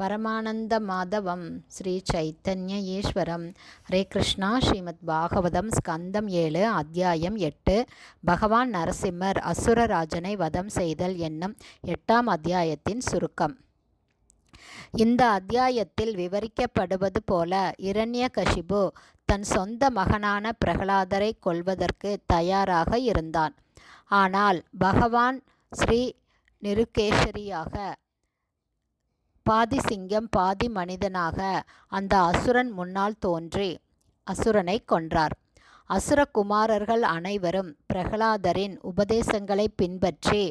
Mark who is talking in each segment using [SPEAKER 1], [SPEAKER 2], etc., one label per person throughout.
[SPEAKER 1] பரமானந்த மாதவம் ஸ்ரீ சைத்தன்ய ஈஸ்வரம் ஹரே கிருஷ்ணா. ஸ்ரீமத் பாகவதம் ஸ்கந்தம் ஏழு அத்தியாயம் எட்டு. பகவான் நரசிம்மர் அசுரராஜனை வதம் செய்தல் என்னும் எட்டாம் அத்தியாயத்தின் சுருக்கம். இந்த அத்தியாயத்தில் விவரிக்கப்படுவது போல இரண்ய கஷிபு தன் சொந்த மகனான பிரகலாதரை கொல்வதற்கு தயாராக இருந்தான். ஆனால் பகவான் ஸ்ரீ நிருக்கேஸ்வரியாக பாதி சிங்கம் பாதி மனிதனாக அந்த அசுரன் முன்னால் தோன்றி அசுரனை கொன்றார். அசுரகுமாரர்கள் அனைவரும் பிரகலாதரின் உபதேசங்களை பின்பற்றி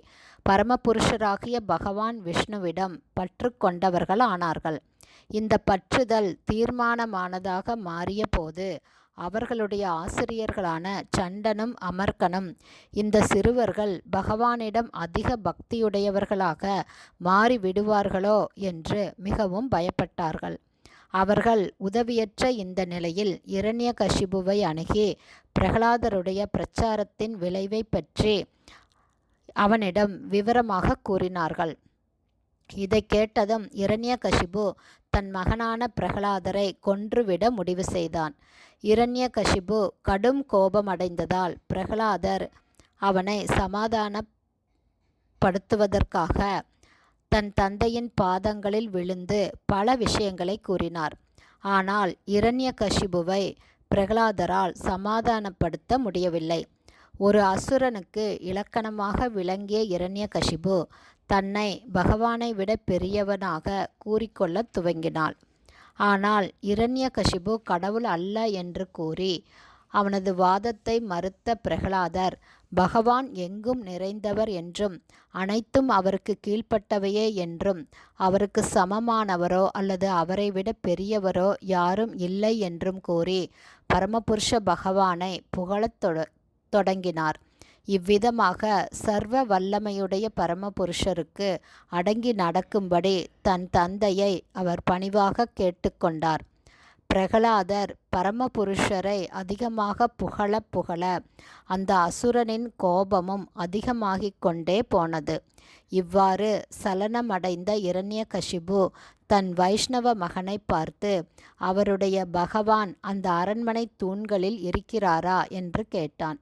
[SPEAKER 1] பரமபுருஷராகிய பகவான் விஷ்ணுவிடம் பற்று கொண்டவர்கள் ஆனார்கள் இந்த பற்றுதல் தீர்மானமானதாக மாறிய போது அவர்களுடைய ஆசிரியர்களான சண்டனும் அமர்கனும் இந்த சிறுவர்கள் பகவானிடம் அதிக பக்தியுடையவர்களாக மாறிவிடுவார்களோ என்று மிகவும் பயப்பட்டார்கள். அவர்கள் உதவியற்ற இந்த நிலையில் இரண்ய கஷிபுவை அணுகி பிரகலாதருடைய பிரச்சாரத்தின் விளைவை பற்றி அவனிடம் விவரமாக கூறினார்கள். இதை கேட்டதும் இரண்யகசிபு தன் மகனான பிரகலாதரை கொன்றுவிட முடிவு செய்தான். இரண்யகசிபு கடும் கோபமடைந்ததால் பிரகலாதர் அவனை சமாதானப்படுத்துவதற்காக தன் தந்தையின் பாதங்களில் விழுந்து பல விஷயங்களை கூறினார். ஆனால் இரண்யகசிபுவை பிரகலாதரால் சமாதானப்படுத்த முடியவில்லை. ஒரு அசுரனுக்கு இலக்கணமாக விளங்கிய இரண்யகசிபு தன்னை பகவானை விட பெரியவனாக கூறிக்கொள்ளத் துவங்கினாள். ஆனால் இரண்யகசிபு கடவுள் அல்ல என்று கூறி அவனது வாதத்தை மறுத்த பிரகலாதர் பகவான் எங்கும் நிறைந்தவர் என்றும் அனைத்தும் அவருக்கு கீழ்ப்பட்டவையே என்றும் அவருக்கு சமமானவரோ அல்லது அவரை விட பெரியவரோ யாரும் இல்லை என்றும் கூறி பரமபுருஷ பகவானை புகழத் தொடங்கினார். இவ்விதமாக சர்வ வல்லமையுடைய பரமபுருஷருக்கு அடங்கி நடக்கும்படி தன் தந்தையை அவர் பணிவாக கேட்டுக்கொண்டார். பிரகலாதர் பரமபுருஷரை அதிகமாக புகழ புகழ அந்த அசுரனின் கோபமும் அதிகமாகிக் கொண்டே போனது. இவ்வாறு சலனமடைந்த இரண்யகசிபு தன் வைஷ்ணவ மகனை பார்த்து அவருடைய பகவான் அந்த அரண்மனை தூண்களில் இருக்கிறாரா? என்று கேட்டான்.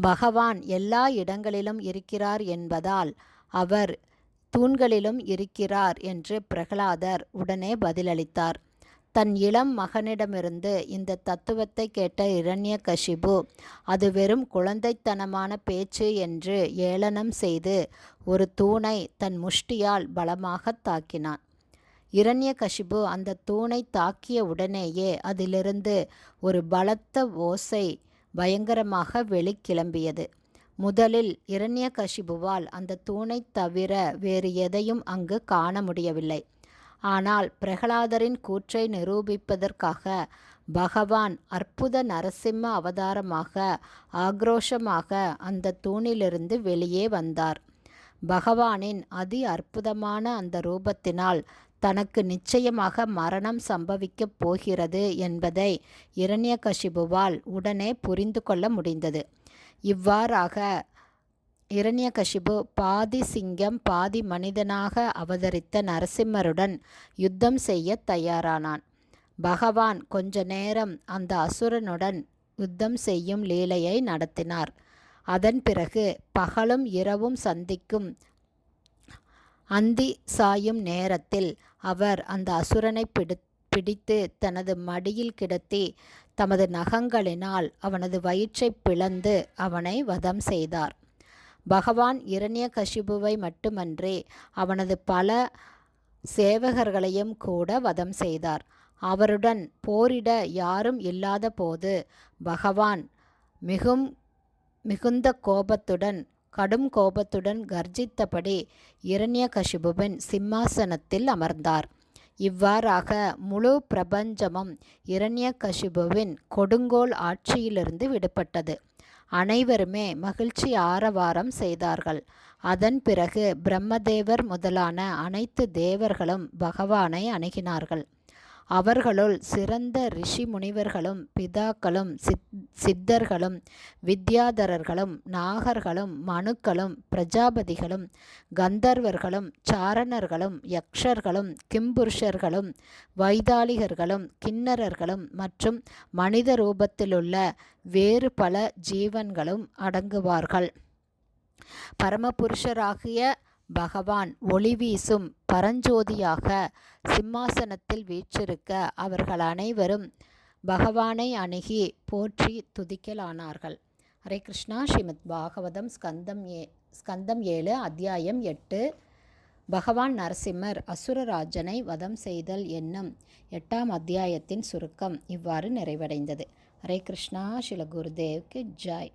[SPEAKER 1] பகவான் எல்லா இடங்களிலும் இருக்கிறார் என்பதால் அவர் தூண்களிலும் இருக்கிறார் என்று பிரகலாதர் உடனே பதிலளித்தார். தன் இளம் மகனிடமிருந்து இந்த தத்துவத்தை கேட்ட இரண்யகசிபு அது வெறும் குழந்தைத்தனமான பேச்சு என்று ஏளனம் செய்து ஒரு தூணை தன் முஷ்டியால் பலமாக தாக்கினான். இரண்யகசிபு அந்த தூணை தாக்கிய உடனேயே அதிலிருந்து ஒரு பலத்த ஓசை பயங்கரமாக வெளிக்கிளம்பியது. முதலில் இரண்யகசிபுவால் அந்த தூணை தவிர வேறு எதையும் அங்கு காண முடியவில்லை. ஆனால் பிரகலாதரின் கூற்றை நிரூபிப்பதற்காக பகவான் அற்புத நரசிம்ம அவதாரமாக ஆக்ரோஷமாக அந்த தூணிலிருந்து வெளியே வந்தார். பகவானின் அதி அற்புதமான அந்த ரூபத்தினால் தனக்கு நிச்சயமாக மரணம் சம்பவிக்கப் போகிறது என்பதை இரண்யகசிபுவால் உடனே புரிந்து கொள்ள முடிந்தது. இவ்வாறாக இரண்யகசிபு பாதி சிங்கம் பாதி மனிதனாக அவதரித்த நரசிம்மருடன் யுத்தம் செய்ய தயாரானான். பகவான் கொஞ்ச நேரம் அந்த அசுரனுடன் யுத்தம் செய்யும் லீலையை நடத்தினார். அதன் பிறகு பகலும் இரவும் சந்திக்கும் அந்தி சாயும் நேரத்தில் அவர் அந்த அசுரனை பிடி பிடித்து தனது மடியில் கிடத்தி தமது நகங்களினால் அவனது வயிற்றை பிளந்து அவனை வதம் செய்தார். பகவான் இரண்யகசிபுவை மட்டுமன்றி அவனது பல சேவகர்களையும் கூட வதம் செய்தார். அவருடன் போரிட யாரும் இல்லாத போது பகவான் மிகும் மிகுந்த கோபத்துடன் கடும் கோபத்துடன் கர்ஜித்தபடி இரண்யகசிபுவின் சிம்மாசனத்தில் அமர்ந்தார். இவ்வாறாக முழு பிரபஞ்சமும் இரண்யகசிபுவின் கொடுங்கோல் ஆட்சியிலிருந்து விடுபட்டது. அனைவருமே மகிழ்ச்சி ஆரவாரம் செய்தார்கள். அதன் பிறகு பிரம்மதேவர் முதலான அனைத்து தேவர்களும் பகவானை அணுகினார்கள். அவர்களுள் சிறந்த ரிஷி முனிவர்களும் பிதாக்களும் சித் சித்தர்களும் வித்யாதரர்களும் நாகர்களும் மனுக்களும் பிரஜாபதிகளும் கந்தர்வர்களும் சாரணர்களும் யக்ஷர்களும் கிம்புருஷர்களும் வைதாளிகர்களும் கிண்ணறர்களும் மற்றும் மனித ரூபத்திலுள்ள வேறு பல ஜீவன்களும் அடங்குவார்கள். பரமபுருஷராகிய பகவான் ஒளி வீசும் பரஞ்சோதியாக சிம்மாசனத்தில் வீற்றிருக்க அவர்கள் அனைவரும் பகவானை அணுகி போற்றி துதிக்கலானார்கள். ஹரே கிருஷ்ணா. ஸ்ரீமத் பாகவதம் ஸ்கந்தம் ஏ ஸ்கந்தம் ஏழு அத்தியாயம் எட்டு. பகவான் நரசிம்மர் அசுரராஜனை வதம் செய்தல் என்னும் எட்டாம் அத்தியாயத்தின் சுருக்கம் இவ்வாறு நிறைவடைந்தது. ஹரே கிருஷ்ணா. ஸ்ரீல குருதேவ்க்கு ஜாய்.